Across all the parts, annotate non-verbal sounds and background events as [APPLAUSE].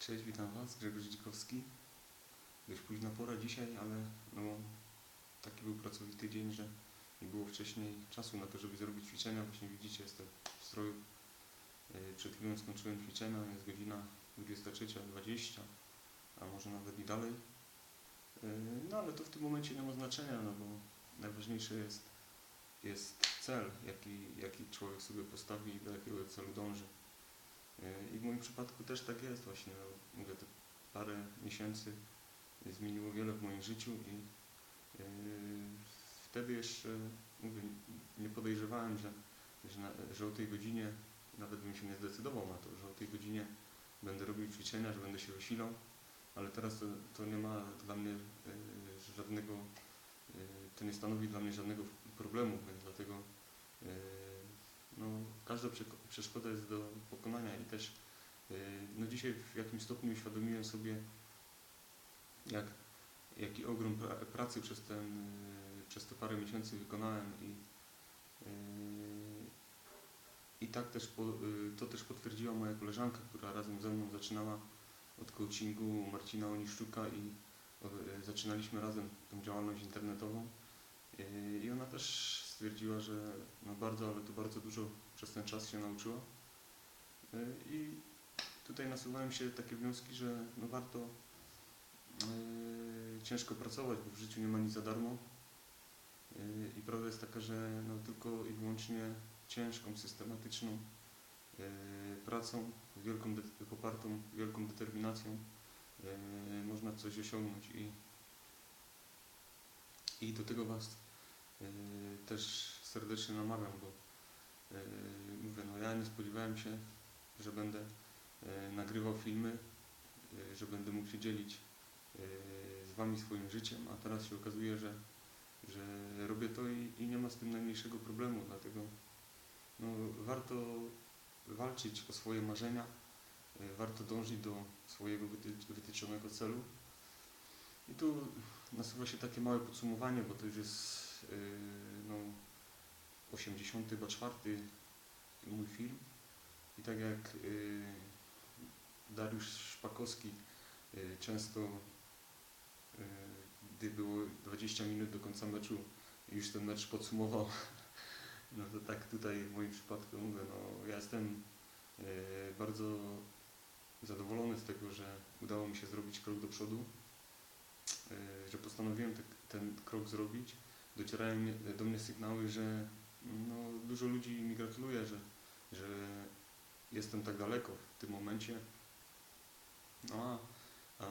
Cześć, witam Was, Grzegorz Dzikowski. Dość późna pora dzisiaj, ale no, taki był pracowity dzień, że nie było wcześniej czasu na to, żeby zrobić ćwiczenia. Właśnie widzicie, jestem w stroju. Yy, Przed chwilą skończyłem ćwiczenia, jest godzina 23.20, a może nawet i dalej. Yy, No ale to w tym momencie nie ma znaczenia, no bo najważniejszy jest, jest cel, jaki, jaki człowiek sobie postawi i do jakiego celu dąży. Yy, I w moim przypadku też tak jest właśnie. No, mówię, te parę miesięcy zmieniło wiele w moim życiu i yy, wtedy jeszcze mówię, nie podejrzewałem, że, że, na, że o tej godzinie, nawet bym się nie zdecydował na to, że o tej godzinie będę robił ćwiczenia, że będę się wysilał, ale teraz to, to nie ma dla mnie yy, żadnego, to nie stanowi dla mnie żadnego problemu, więc dlatego no, każda prze- przeszkoda jest do pokonania i też yy, no dzisiaj w jakimś stopniu uświadomiłem sobie, jak, jaki ogrom pra pracy przez, ten, yy, przez te parę miesięcy wykonałem i, yy, i tak też po, to też potwierdziła moja koleżanka, która razem ze mną zaczynała od coachingu Marcina Oniszczuka i zaczynaliśmy razem tą działalność internetową. I ona też stwierdziła, że bardzo, ale to bardzo dużo przez ten czas się nauczyła. Yy, I tutaj nasuwają się takie wnioski, że no warto yy, ciężko pracować, bo w życiu nie ma nic za darmo. Yy, I prawda jest taka, że no tylko i wyłącznie ciężką, systematyczną pracą, wielką popartą wielką determinacją można coś osiągnąć i, i do tego Was też serdecznie namawiam, bo yy, mówię, no ja nie spodziewałem się, że będę yy, nagrywał filmy, że będę mógł się dzielić z Wami swoim życiem, a teraz się okazuje, że, że robię to i, i nie ma z tym najmniejszego problemu, dlatego no, warto walczyć o swoje marzenia, warto dążyć do swojego wyty- wytyczonego celu. I tu nasuwa się takie małe podsumowanie, bo to już jest no, 84 mój film. I tak jak yy, Dariusz Szpakowski yy, często, gdy było 20 minut do końca meczu, już ten mecz podsumował, [LAUGHS] no to tak tutaj w moim przypadku mówię, no ja jestem bardzo zadowolony z tego, że udało mi się zrobić krok do przodu, że postanowiłem te, ten krok zrobić. Docierają do mnie sygnały, że no, dużo ludzi mi gratuluje, że, że jestem tak daleko w tym momencie. No, a,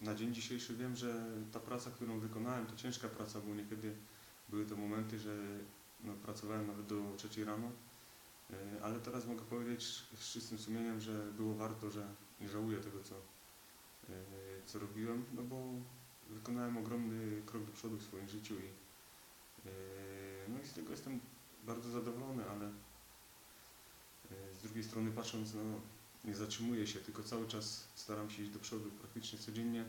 na dzień dzisiejszy wiem, że ta praca, którą wykonałem, to ciężka praca, bo niekiedy były to momenty, że no, pracowałem nawet do trzeciej rano, Yy, ale teraz mogę powiedzieć z czystym sumieniem, że było warto, że nie żałuję tego, co, yy, co robiłem, no bo wykonałem ogromny krok do przodu w swoim życiu i yy, no i z tego jestem bardzo zadowolony, ale yy, z drugiej strony patrząc, no nie zatrzymuję się, tylko cały czas staram się iść do przodu, praktycznie codziennie.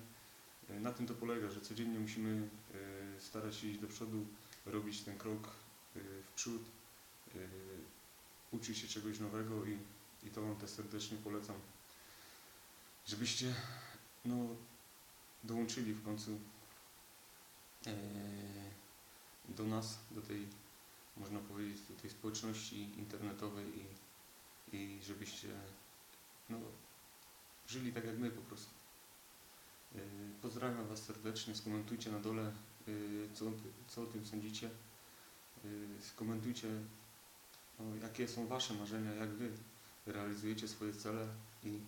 Yy, Na tym to polega, że codziennie musimy starać się iść do przodu, robić ten krok w przód, uczyć się czegoś nowego i, i to Wam też serdecznie polecam, żebyście no, dołączyli w końcu e, do nas, do tej, można powiedzieć, do tej społeczności internetowej i, i żebyście no, żyli tak jak my po prostu. E, Pozdrawiam Was serdecznie, skomentujcie na dole, e, co, co o tym sądzicie. Skomentujcie, no, jakie są Wasze marzenia, jak Wy realizujecie swoje cele i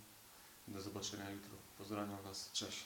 do zobaczenia jutro. Pozdrawiam Was, cześć.